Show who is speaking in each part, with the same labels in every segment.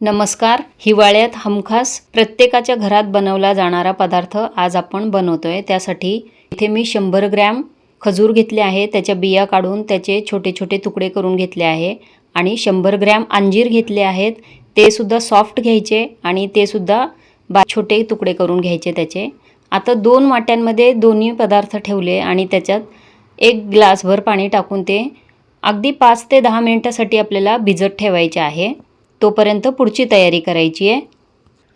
Speaker 1: नमस्कार. हिवाळ्यात हमखास प्रत्येकाच्या घरात बनवला जाणारा पदार्थ आज आपण बनवतोय. त्यासाठी इथे मी शंभर ग्रॅम खजूर घेतले आहे. त्याच्या बिया काढून त्याचे छोटे छोटे तुकडे करून घेतले आहे. आणि शंभर ग्रॅम अंजीर घेतले आहेत. ते सुद्धा सॉफ्ट घ्यायचे आणि ते सुद्धा बा छोटे तुकडे करून घ्यायचे त्याचे. आता दोन वाट्यांमध्ये दोन्ही पदार्थ ठेवले आणि त्याच्यात एक ग्लासभर पाणी टाकून ते अगदी पाच ते दहा मिनिटासाठी आपल्याला भिजत ठेवायचे आहे. तोपर्यंत पुढची तयारी करायची आहे.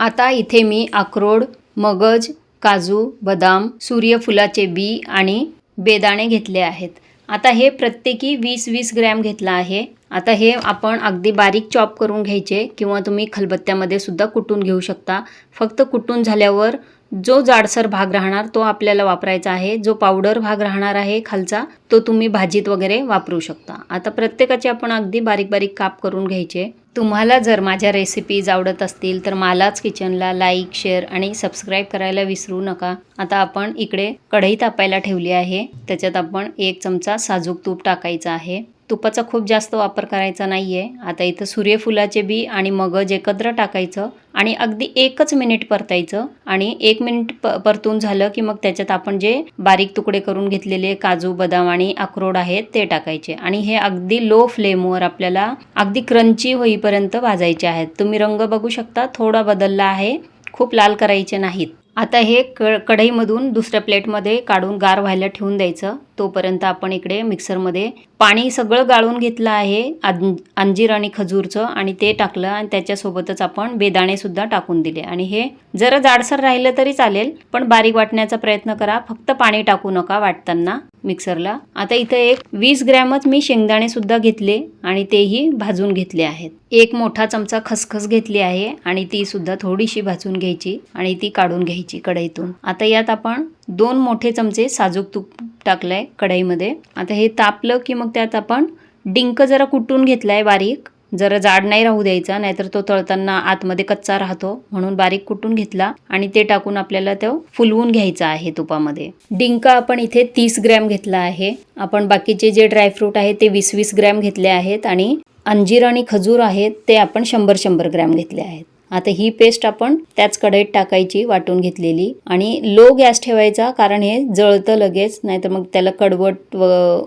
Speaker 1: आता इथे मी अक्रोड मगज काजू बदाम सूर्यफुलाचे बी आणि बेदाणे घेतले आहेत. आता हे प्रत्येकी वीस वीस ग्रॅम घेतला आहे. आता हे आपण अगदी बारीक चॉप करून घ्यायचे किंवा तुम्ही खलबत्त्यामध्ये सुद्धा कुटून घेऊ शकता. फक्त कुटून झाल्यावर जो जाडसर भाग राहणार तो आपल्याला वापरायचा आहे. जो पावडर भाग राहणार आहे खालचा तो तुम्ही भाजीत वगैरे वापरू शकता. आता प्रत्येकाचे आपण अगदी बारीक बारीक काप करून घ्यायचे. तुम्हाला जर माझ्या रेसिपीज आवडत असतील तर मलाच किचनला लाईक शेअर आणि सबस्क्राईब करायला विसरू नका. आता आपण इकडे कढई तापायला ठेवली आहे. त्याच्यात आपण एक चमचा साजूक तूप टाकायचं आहे. तुपाचा खूप जास्त वापर करायचा नाही आहे आता इथं सूर्यफुलाचे बी आणि मगज एकत्र टाकायचं आणि अगदी एकच मिनिट परतायचं आणि एक मिनिट प परतून झालं की मग त्याच्यात आपण जे बारीक तुकडे करून घेतलेले काजू बदाम आणि अक्रोड आहेत ते टाकायचे. आणि हे अगदी लो फ्लेमवर आपल्याला अगदी क्रंची होईपर्यंत भाजायचे आहेत. तुम्ही रंग बघू शकता थोडा बदलला आहे. खूप लाल करायचे नाहीत. आता हे क कढईमधून दुसऱ्या प्लेटमध्ये काढून गार व्हायला ठेवून द्यायचं. तोपर्यंत आपण इकडे मिक्सरमध्ये पाणी सगळं गाळून घेतलं आहे अं अंजीर आणि खजूरचं आणि ते टाकलं आणि त्याच्यासोबतच आपण बेदाणेसुद्धा टाकून दिले. आणि हे जरा जाडसर राहिलं तरी चालेल पण बारीक वाटण्याचा प्रयत्न करा. फक्त पाणी टाकू नका वाटताना मिक्सरला. आता इथं एक वीस ग्रॅमच मी शेंगदाणे सुद्धा घेतले आणि तेही भाजून घेतले आहेत. एक मोठा चमचा खसखस घेतली आहे आणि ती सुद्धा थोडीशी भाजून घ्यायची आणि ती काढून घ्यायची कढईतून. आता यात आपण दोन मोठे चमचे साजूक तूप टाकलंय कढईमध्ये. आता हे तापलं की मग त्यात आपण डिंक जरा कुटून घेतलाय बारीक. जरा जाड नाही राहू द्यायचा नाहीतर तो तळताना आतमध्ये कच्चा राहतो. म्हणून बारीक कुटून घेतला आणि ते टाकून आपल्याला तो फुलवून घ्यायचा आहे तुपामध्ये. डिंक आपण इथे तीस ग्रॅम घेतला आहे. आपण बाकीचे जे ड्रायफ्रूट आहे ते वीस वीस ग्रॅम घेतले आहेत आणि अंजीर आणि खजूर आहेत ते आपण शंभर शंभर ग्रॅम घेतले आहेत. आता ही पेस्ट आपण त्याच कढईत टाकायची वाटून घेतलेली. आणि लो गॅस ठेवायचा कारण हे जळतं लगेच नाहीतर मग त्याला कडवट व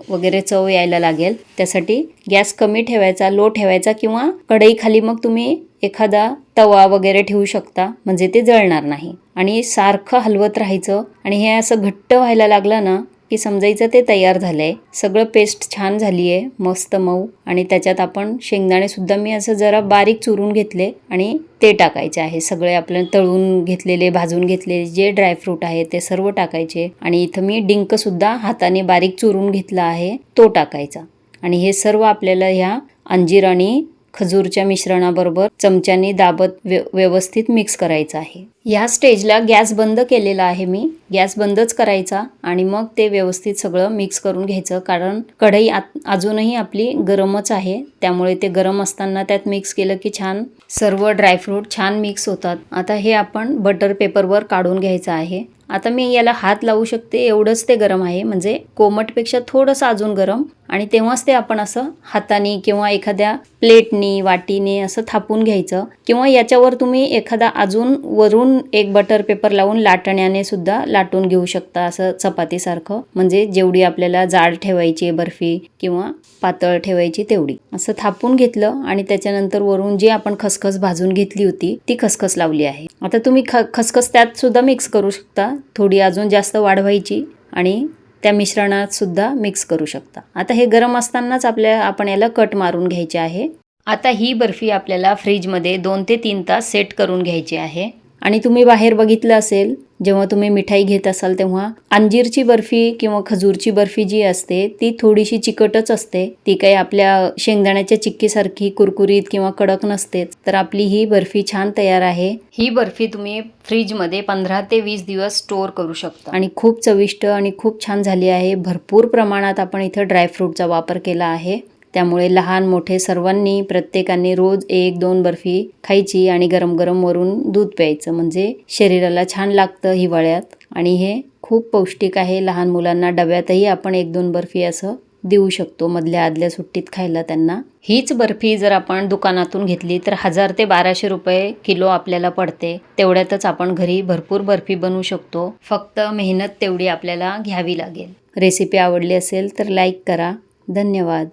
Speaker 1: वगैरे चव यायला लागेल. त्यासाठी गॅस कमी ठेवायचा लो ठेवायचा किंवा कढईखाली मग तुम्ही एखादा तवा वगैरे ठेवू शकता म्हणजे ते जळणार नाही. आणि सारखं हलवत राहायचं. आणि हे असं घट्ट व्हायला लागलं ना की समजायचं ते तयार झालं आहे सगळं पेस्ट छान झाली आहे मस्त मऊ. आणि त्याच्यात आपण शेंगदाणेसुद्धा मी असं जरा बारीक चुरून घेतले आणि ते टाकायचे आहे. सगळे आपण तळून घेतलेले भाजून घेतलेले जे ड्रायफ्रूट आहे ते सर्व टाकायचे. आणि इथं मी डिंकसुद्धा हाताने बारीक चुरून घेतला आहे. तो टाकायचा. आणि हे सर्व आपल्याला ह्या अंजीर आणि खजूरच्या मिश्रणाबरोबर चमच्याने दाबत व्य व्यवस्थित मिक्स करायचं आहे. ह्या स्टेजला गॅस बंद केलेला आहे मी. गॅस बंदच करायचा आणि मग ते व्यवस्थित सगळं मिक्स करून घ्यायचं. कारण कढई आत अजूनही आपली गरमच आहे. त्यामुळे ते गरम असताना त्यात मिक्स केलं की छान सर्व ड्रायफ्रूट छान मिक्स होतात. आता हे आपण बटर पेपरवर काढून घ्यायचं आहे. आता मी याला हात लावू शकते एवढंच ते गरम आहे. म्हणजे कोमटपेक्षा थोडंसं अजून गरम. आणि तेव्हाच ते आपण असं हाताने किंवा एखाद्या प्लेटनी वाटीने असं थापून घ्यायचं. किंवा याच्यावर तुम्ही एखादा अजून वरून एक बटर पेपर लावून लाटण्याने सुद्धा लाटून घेऊ शकता असं चपातीसारखं. म्हणजे जेवढी आपल्याला जाड ठेवायची आहे बर्फी किंवा पातळ ठेवायची तेवढी. असं थापून घेतलं आणि त्याच्यानंतर वरून जी आपण खसखस भाजून घेतली होती ती खसखस लावली आहे. आता तुम्ही ख खसखस त्यात सुद्धा मिक्स करू शकता. थोडी अजून जास्त वाढवायची आणि त्या मिश्रणात सुद्धा मिक्स करू शकता. आता हे गरम असतानाच आपल्या आपण याला कट मारून घ्यायचे आहे. आता ही बर्फी आपल्याला फ्रीजमध्ये दोन ते तीन तास सेट करून घ्यायची आहे. आणि तुम्ही बाहेर बघितलं असेल जेव्हा तुम्ही मिठाई घेत असाल तेव्हा अंजीरची बर्फी किंवा खजूरची बर्फी जी असते ती थोडीशी चिकटच असते. ती काही आपल्या शेंगदाण्याच्या चिक्कीसारखी कुरकुरीत किंवा कडक नसतेच. तर आपली ही बर्फी छान तयार आहे. ही बर्फी तुम्ही फ्रीजमध्ये पंधरा ते वीस दिवस स्टोअर करू शकता. आणि खूप चविष्ट आणि खूप छान झाली आहे. भरपूर प्रमाणात आपण इथं ड्रायफ्रूटचा वापर केला आहे. त्यामुळे लहान मोठे सर्वांनी प्रत्येकाने रोज एक दोन बर्फी खायची आणि गरम गरम वरून दूध प्यायचं. म्हणजे शरीराला छान लागतं हिवाळ्यात. आणि हे खूप पौष्टिक आहे. लहान मुलांना डब्यातही आपण एक दोन बर्फी असं देऊ शकतो. मधल्या आदल्या सुट्टीत खायला त्यांना. हीच बर्फी जर आपण दुकानातून घेतली तर हजार ते बाराशे रुपये किलो आपल्याला पडते. तेवढ्यातच आपण घरी भरपूर बर्फी बनवू शकतो. फक्त मेहनत तेवढी आपल्याला घ्यावी लागेल. रेसिपी आवडली असेल तर लाईक करा. धन्यवाद.